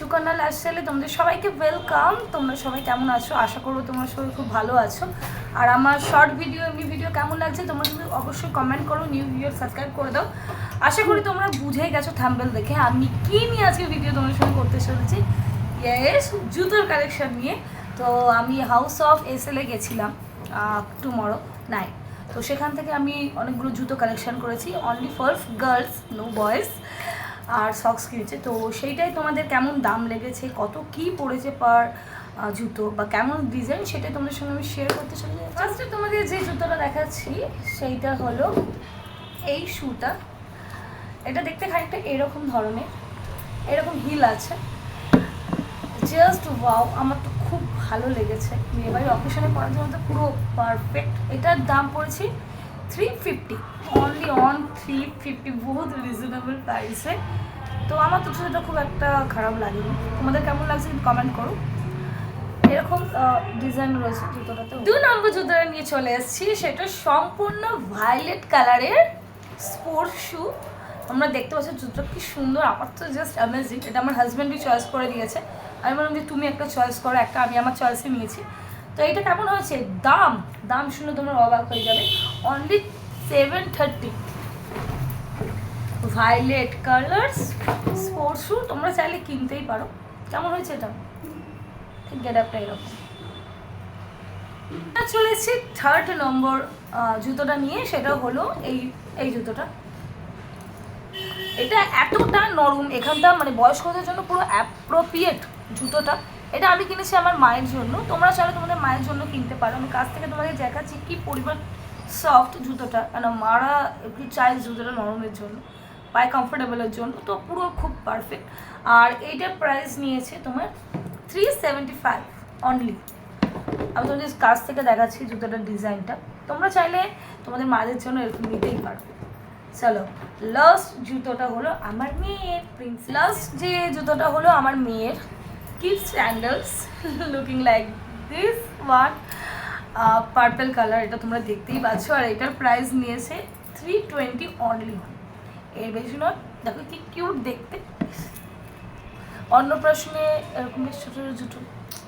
সুকন্যা লাইফস্টাইলে তোমাদের সবাইকে ওয়েলকাম তোমরা সবাই কেমন আছো? আশা করব তোমরা সবাই খুব ভালো আছো। আর আমার শর্ট ভিডিও এমনি ভিডিও কেমন লাগছে তোমরা কিন্তু অবশ্যই কমেন্ট করো নিউ ভিডিও সাবস্ক্রাইব করে দাও। আশা করি তোমরা বুঝেই গেছো থাম্বেল দেখে। আমি কি নিয়ে আজকে ভিডিও তোমাদের সঙ্গে করতে চলেছি? ইয়েস জুতোর কালেকশন নিয়ে। তো আমি হাউস অফ এস এসএলে গেছিলাম টুমরো নাইট তো সেখান থেকে আমি অনেকগুলো জুতো কালেকশন করেছি। Only for girls no boys R socks কিনেছে। তো সেইটাই তোমাদের কেমন দাম লেগেছে? কত কি পড়েছে পার জুতো? বা কেমন ডিজাইন সেটাই তোমাদের সঙ্গে আমি শেয়ার করতে চাই। ফার্স্টে তোমাদের যে জুতোটা দেখাচ্ছি, সেইটা হলো এই শুটা এটা দেখতে খানিকটা এরকম ধরনের, এরকম হিল আছে। জাস্ট ওয়াও আমার তো খুব ভালো লেগেছে। বিয়েবাড়ির অকেশনে পড়ার জন্য তো পুরো পারফেক্ট এটার দাম পড়েছে থ্রি ফিফটি থ্রি ফিফটি বহুত রিজনেবল প্রাইসে তো আমার তো সেটা খুব একটা খারাপ লাগেনি। তোমাদের কেমন লাগছে কমেন্ট করো। এরকম ডিজাইন রয়েছে জুতোটাতে। দু নম্বর জুতোটা নিয়ে চলে এসেছি। সেটা সম্পূর্ণ ভায়োলেট কালারের স্পোর্টস শু আমরা দেখতে পাচ্ছি জুতোটা কি সুন্দর। আমার তো জাস্ট অ্যামেজিং এটা আমার হাজব্যান্ডই চয়েস করে দিয়েছে। আমি বললাম যে, তুমি একটা চয়েস করো। একটা আমি আমার চয়েসে নিয়েছি। তো এটা কেমন হয়েছে? দাম দাম শুনে তোমরা অবাক হয়ে যাবে। Only seven thirty violet colours sports shoe তোমরা চাইলে কিনতেই পারো। কেমন হয়েছে এটা? গেট আপটা এরকম। চলেছি থার্ড নম্বর জুতোটা নিয়ে, সেটা হলো এই এই জুতোটা। এটা এতটা নরম এখানটা মানে বয়স্কদের জন্য পুরো অ্যাপ্রোপ্রিয়েট জুতোটা। এটা আমি কিনেছি আমার মায়ের জন্য। তোমরা চাইলে তোমাদের মায়ের জন্য কিনতে পারো। আমি কাছ থেকে তোমাদের দেখাচ্ছি কি পরিমাণ সফট জুতোটা কেন মারা, একটু চাই জুতোটা নরমের জন্য। পায়ে কমফোর্টেবলের জন্য, তো পুরো খুব পারফেক্ট আর এইটার প্রাইস নিয়েছে তোমার থ্রি সেভেন্টি ফাইভ অনলি আমি তোমাদের কাছ থেকে দেখাচ্ছি জুতোটার ডিজাইনটা। তোমরা চাইলে তোমাদের মায়েদের জন্য এরকম নিতেই পারবে চলো লাস্ট জুতোটা হলো আমার মেয়ের প্রিন্স লাস্ট যে জুতোটা হলো আমার মেয়ের kid sandals looking like this one purple colour এটা তোমরা দেখতেই পাচ্ছ। আর এটার প্রাইস নিয়েছে থ্রি টোয়েন্টি অনলি এর বেশি নয়। দেখো কি কিউট দেখতে। অন্নপ্রাশনে এরকম বেশ ছোটো ছোটো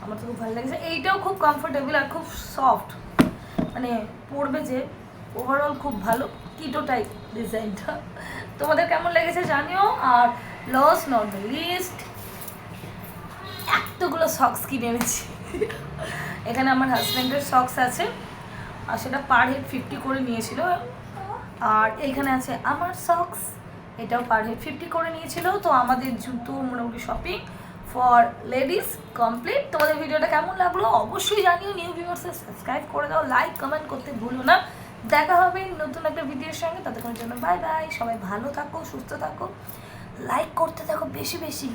আমার তো খুব ভালো লাগছে। এইটাও খুব কমফোর্টেবল আর খুব সফট মানে পরবে যে ওভারঅল খুব ভালো। কিটো টাইপ ডিজাইনটা তোমাদের কেমন লেগেছে জানিও। আর লস নট দ্য লিস্ট এতগুলো সক্স কিনে এনেছি। এখানে আমার হাজব্যান্ডের সক্স আছে। আর সেটা পার হেড ফিফটি করে নিয়েছিল। আর এইখানে আছে আমার সক্স এটাও পার হেড ফিফটি করে নিয়েছিল। তো আমাদের জুতো মোটামুটি শপিং ফর লেডিস কমপ্লিট তোমাদের ভিডিওটা কেমন লাগল অবশ্যই জানিও। নিউ ভিউয়ার্সে সাবস্ক্রাইব করে দাও লাইক কমেন্ট করতে ভুলো না। দেখা হবে নতুন একটা ভিডিওর সঙ্গে। ততক্ষণের জন্য বাই বাই সবাই ভালো থাকো, সুস্থ থাকো। লাইক করতে থাকো বেশি বেশি।